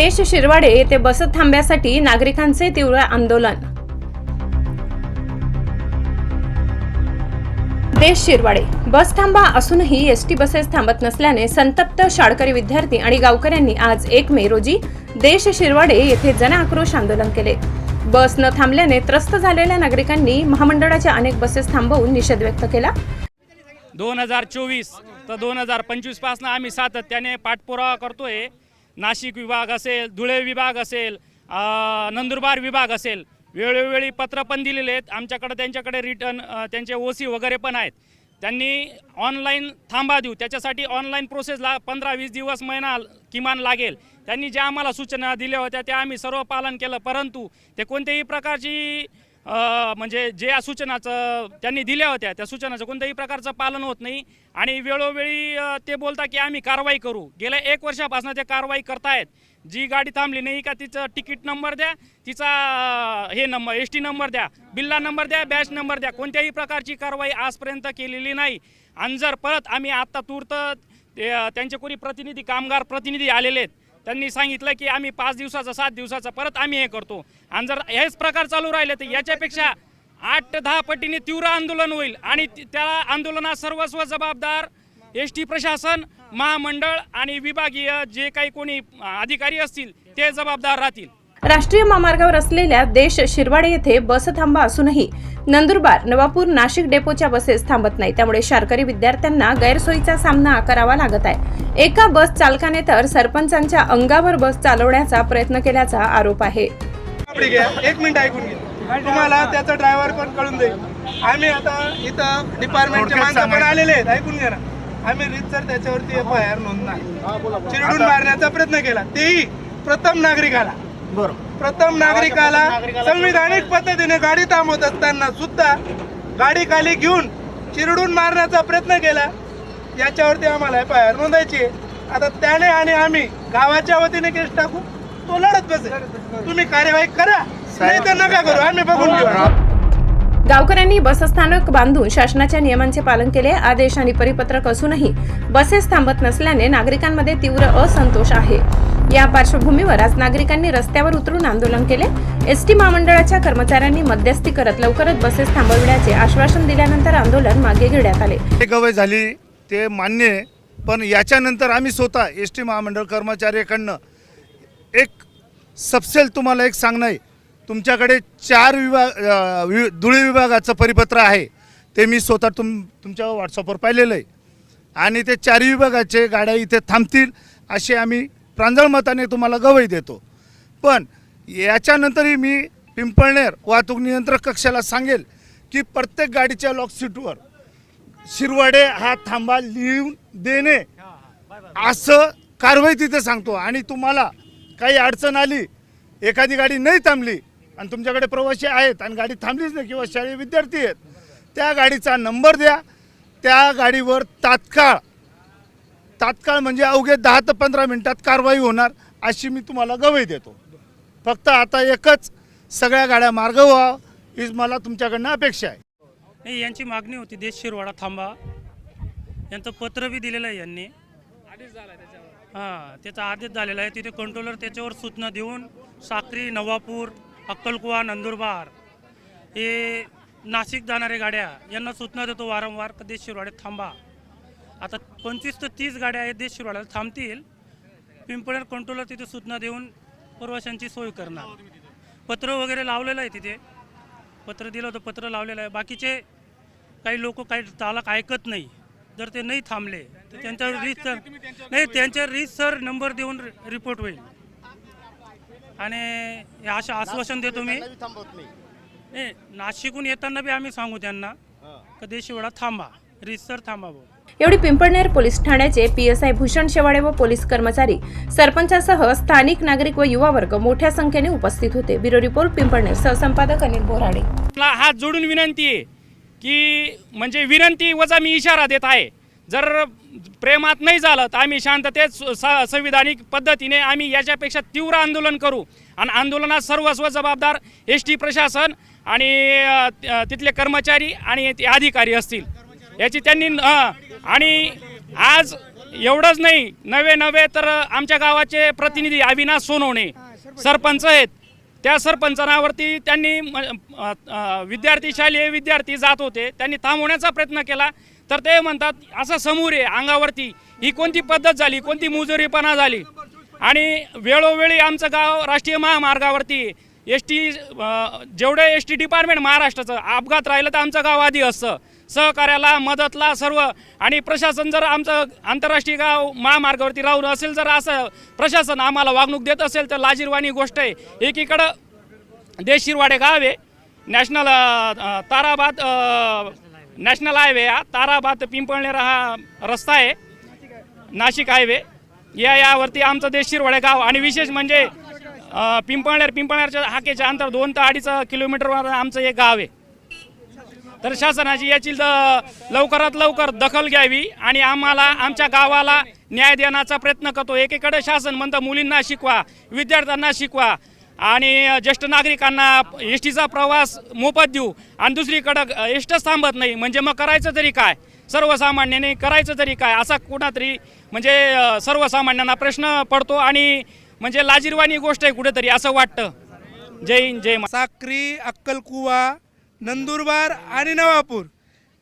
देश शिरवाडे येथे बस थांब्यासाठी नागरिकांचे तीव्र आंदोलन. देश शिरवाडे. बस थांबा असूनही एस टी बसेस थांबत नसल्याने संतप्त शाळकरी विद्यार्थी आणि गावकऱ्यांनी आज एक मे रोजी देश शिरवाडे येथे जनआक्रोश आंदोलन केले. बस न थांबल्याने त्रस्त झालेल्या नागरिकांनी महामंडळाच्या अनेक बसेस थांबवून निषेध व्यक्त केला. दोन हजार चोवीस तर दोन हजार पंचवीसपासून आम्ही सातत्याने पाठपुरावा करतोय. नाशिक विभाग असेल धुळे विभाग असेल नंदुरबार विभाग असेल वेळोवेळी पत्र पण दिलेले आहेत. आमच्याकडे त्यांच्याकडे रिटर्न त्यांचे ओ सी वगैरे पण आहेत. त्यांनी ऑनलाईन थांबा देऊ. त्याच्यासाठी ऑनलाईन प्रोसेसला पंधरा वीस दिवस महिना किमान लागेल. त्यांनी ज्या आम्हाला सूचना दिल्या होत्या त्या आम्ही सर्व पालन केलं. परंतु ते कोणत्याही प्रकारची म्हणजे जे या सूचनाचं त्यांनी दिल्या होत्या त्या सूचनाचं कोणत्याही प्रकारचं पालन होत नाही. आणि वेळोवेळी ते बोलता की आम्ही कारवाई करू. गेल्या एक वर्षापासून ते कारवाई करतायत. जी गाडी थांबली नाही का तिचं तिकीट नंबर द्या तिचा हे नंबर एस टी नंबर द्या बिल्ला नंबर द्या बॅच नंबर द्या कोणत्याही प्रकारची कारवाई आजपर्यंत केलेली नाही. आणि जर परत आम्ही आत्ता तूर्त त्यांच्या त्यांचे कोणी प्रतिनिधी कामगार प्रतिनिधी आलेले आहेत त्यांनी सांगितलं की आम्ही पाच दिवसाचा सात दिवसाचा परत आम्ही हे करतो. आणि जर हेच प्रकार चालू राहिले तर याच्यापेक्षा आठ दहा पटीने तीव्र आंदोलन होईल. आणि त्या आंदोलनात सर्वस्व जबाबदार एस टी प्रशासन महामंडळ आणि विभागीय जे काही कोणी अधिकारी असतील ते जबाबदार राहतील. राष्ट्रीय महामार्गावर असलेल्या देश शिरवाडे येथे बस थांबा असूनही नंदुरबार नवापूर नाशिक डेपोच्या बसेस थांबत नाही. त्यामुळे शाळकरी विद्यार्थ्यांना गैरसोयीचा सामना करावा लागत आहे. एका बस चालकाने तर सरपंचांच्या अंगावर बस चालवण्याचा प्रयत्न केल्याचा आरोप आहे. एक मिनिट ऐकून घ्या. तुम्हाला त्याचा ड्रायव्हर पण कळून जाईल. आम्ही आता इथं डिपार्टमेंटचे माणसं पण आलेले आहेत. ऐकून घ्या ना. आम्ही रितसर त्याच्यावरती एफ आय आर नोंदणार. चिरडून मारण्याचा प्रयत्न केला. तेही प्रथम नागरिकाला. प्रथम नागरिकाला संविधानिक पद्धतीने गाडी थांबवत असताना सुद्धा गाडी खाली घेऊन चिरडून मारण्याचा प्रयत्न केला. याच्यावरती आम्हाला एफ आय आर नोंदायची आता त्याने आणि आम्ही गावाच्या वतीने केस टाकू तो लढत बसेल. तुम्ही कार्यवाही करा. नाही तर नका करू. आम्ही बघून घेऊ. गावकऱ्यांनी बसस्थानक बांधून शासनाच्या नियमांचे पालन केले. आदेश आणि परिपत्रक असूनही बसेस थांबत नसल्याने नागरिकांमध्ये तीव्र असंतोष आहे. या पार्श्वभूमीवर आज नागरिकांनी रस्त्यावर उतरून आंदोलन केले. एस टी महामंडळाच्या कर्मचाऱ्यांनी मध्यस्थी करत लवकरच बसेस थांबविण्याचे आश्वासन दिल्यानंतर आंदोलन मागे घेण्यात आले. ते गवय झाली ते मान्य आहे पण याच्यानंतर आम्ही स्वतः एस टी महामंडळ कर्मचाऱ्याकडनं एक सबसेल तुम्हाला एक सांगणं आहे. तुमच्याकडे चार विभाग वि धुळे विभागाचं परिपत्र आहे. ते मी स्वतः तुम तुमच्या व्हॉट्सअपवर पाहिलेलं आहे. आणि ते चारही विभागाचे गाड्या इथे थांबतील असे आम्ही प्रांजळ मताने तुम्हाला गवई देतो. पण याच्यानंतरही मी पिंपळनेर वाहतूक नियंत्रक कक्षाला सांगेल की प्रत्येक गाडीच्या लॉक सीटवर शिरवाडे हा थांबा लिहून देणे असं कारवाई तिथे सांगतो. आणि तुम्हाला काही अडचण आली एखादी गाडी नाही थांबली आणि तुमच्याकडे प्रवासी आहेत आणि गाडी थांबलीच नाही किंवा शाळेत विद्यार्थी आहेत त्या गाडीचा नंबर द्या. त्या गाडीवर तात्काळ तात्काळ म्हणजे अवघे दहा ते पंधरा मिनिटात कारवाई होणार अशी मी तुम्हाला गवई देतो. फक्त आता एकच सगळ्या गाड्या मार्ग व्हावं हीच मला तुमच्याकडनं अपेक्षा आहे. नाही यांची मागणी होती देश शिरवाडा थांबा. यांचं पत्र बी दिलेलं आहे यांनी. हां त्याचा आदेश झालेला आहे. तिथे कंट्रोलर त्याच्यावर सूचना देऊन साक्री नवापूर अक्कलकुवा नंदुरबार हे नाशिक जाणाऱ्या गाड्या यांना सूचना देतो वारंवार का देश शिरवाड्यात थांबा. आता पंचवीस ते तीस गाड्या आहेत देश शिरवाड्याला थांबतील. पिंपळेर कंट्रोलर तिथे सूचना देऊन प्रवाशांची सोय करणार. पत्र वगैरे लावलेलं आहे तिथे. पत्र दिलं होतं पत्र लावलेलं आहे. बाकीचे काही लोक काही चालक ऐकत नाही. जर ते नाही थांबले तर त्यांच्यावर रीतसर नाही त्यांच्यावर रीतसर नंबर देऊन रि- रिपोर्ट होईल. आणि हे असं आश्वासन देतो मी. नाही. नाशिकहून येताना बी आम्ही सांगू त्यांना का देशीवाडा थांबा. रीतसर थांबा भाऊ एवढी पिंपळनेर पोलीस ठाण्याचे P S I Bhushan Shewade व पोलीस कर्मचारी सरपंचासह स्थानिक नागरिक व युवा वर्ग मोठ्या संख्येने उपस्थित होते. Bureau report Pimpalner. सहसंपादक Anil Borade. हात जोडून विनंती आहे की म्हणजे विनंती वजा मी इशारा देत आहे. जर प्रेमात नाही झालं तर आम्ही शांततेत स- स- संविधानिक पद्धतीने आम्ही याच्यापेक्षा तीव्र आंदोलन करू. आणि आंदोलनात सर्वस्व जबाबदार एस टी प्रशासन आणि तिथले कर्मचारी आणि ते अधिकारी असतील. याची त्यांनी आणि आज एवढंच नाही नवे नवे तर आमच्या गावाचे प्रतिनिधी अविनाश सोनवणे सरपंच आहेत. त्या सरपंचावरती त्यांनी विद्यार्थी शालेय विद्यार्थी जात होते. त्यांनी थांबवण्याचा प्रयत्न केला. तर ते म्हणतात असं समोर आहे अंगावरती. ही कोणती पद्धत झाली कोणती मुजुरीपणा झाली? आणि वेळोवेळी आमचं गाव राष्ट्रीय महामार्गावरती एस टी जेवढं एस टी डिपार्टमेंट महाराष्ट्राचं अपघात राहिलं तर आमचं गाव आधी असतं. सहकार्याला मदतला सर्व आणि प्रशासन जर आमचं आंतरराष्ट्रीय गाव महामार्गावरती राहून असेल जर असं प्रशासन आम्हाला वागणूक देत असेल तर लाजीरवाणी गोष्ट आहे. एकीकडं देशिरवाडे गाव आहे. नॅशनल ताराबाद नॅशनल हायवे हा. ताराबाद पिंपळणे हा रस्ता आहे. नाशिक हायवे. या यावरती आमचं देश शिरवाडे गाव. आणि विशेष म्हणजे पिंपळनेर पिंपळनेरच्या हाकेच्या अंतर दोन ते अडीच किलोमीटरवर आमचं एक गाव आहे. तर शासनाची याची लवकरात लवकर दखल घ्यावी आणि आम्हाला आमच्या गावाला न्याय देण्याचा प्रयत्न करतो. एकीकडे शासन म्हणतं मुलींना शिकवा विद्यार्थ्यांना शिकवा आणि ज्येष्ठ नागरिकांना एस टीचा प्रवास मोफत देऊ आणि दुसरीकडं एस टच थांबत नाही. म्हणजे मग करायचं तरी काय? सर्वसामान्याने करायचं तरी काय? असा कुणातरी म्हणजे सर्वसामान्यांना प्रश्न पडतो आणि म्हणजे लाजीरवाणी गोष्ट आहे कुठेतरी असं वाटतं. जय हिंद जय साक्री अक्कलकुवा नंदुरबार आणि नवापूर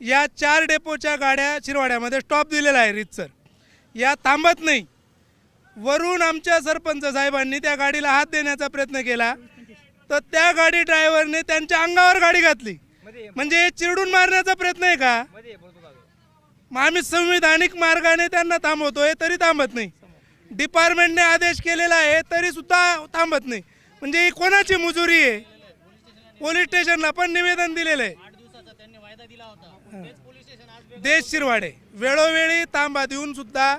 या चार डेपोच्या गाड्या शिरवाड्यामध्ये स्टॉप दिलेला आहे रितसर. या थांबत नाही. वरून आमच्या सरपंच साहेबांनी त्या गाडीला हात देण्याचा प्रयत्न केला. तर त्या गाडी ड्रायव्हरने त्यांच्या अंगावर गाडी घातली. म्हणजे हे चिरडून मारण्याचा प्रयत्न आहे का? मग आम्ही संविधानिक मार्गाने त्यांना थांबवतोय तरी थांबत नाही. डिपार्टमेंटने आदेश केलेला आहे तरी सुद्धा थांबत नाही. म्हणजे ही कोणाची मुजुरी आहे? पोलीस स्टेशनला पण निवेदन दिलेलं आहे. देश शिरवाडे. वेळोवेळी तांबा देऊन सुद्धा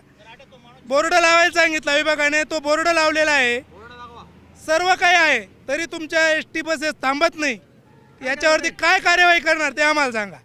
बोर्ड लावायला सांगितला विभागाने. तो बोर्ड लावलेला आहे. सर्व काही आहे तरी तुमच्या एस टी बसेस थांबत नाही. याच्यावरती काय कार्यवाही करणार ते आम्हाला सांगा.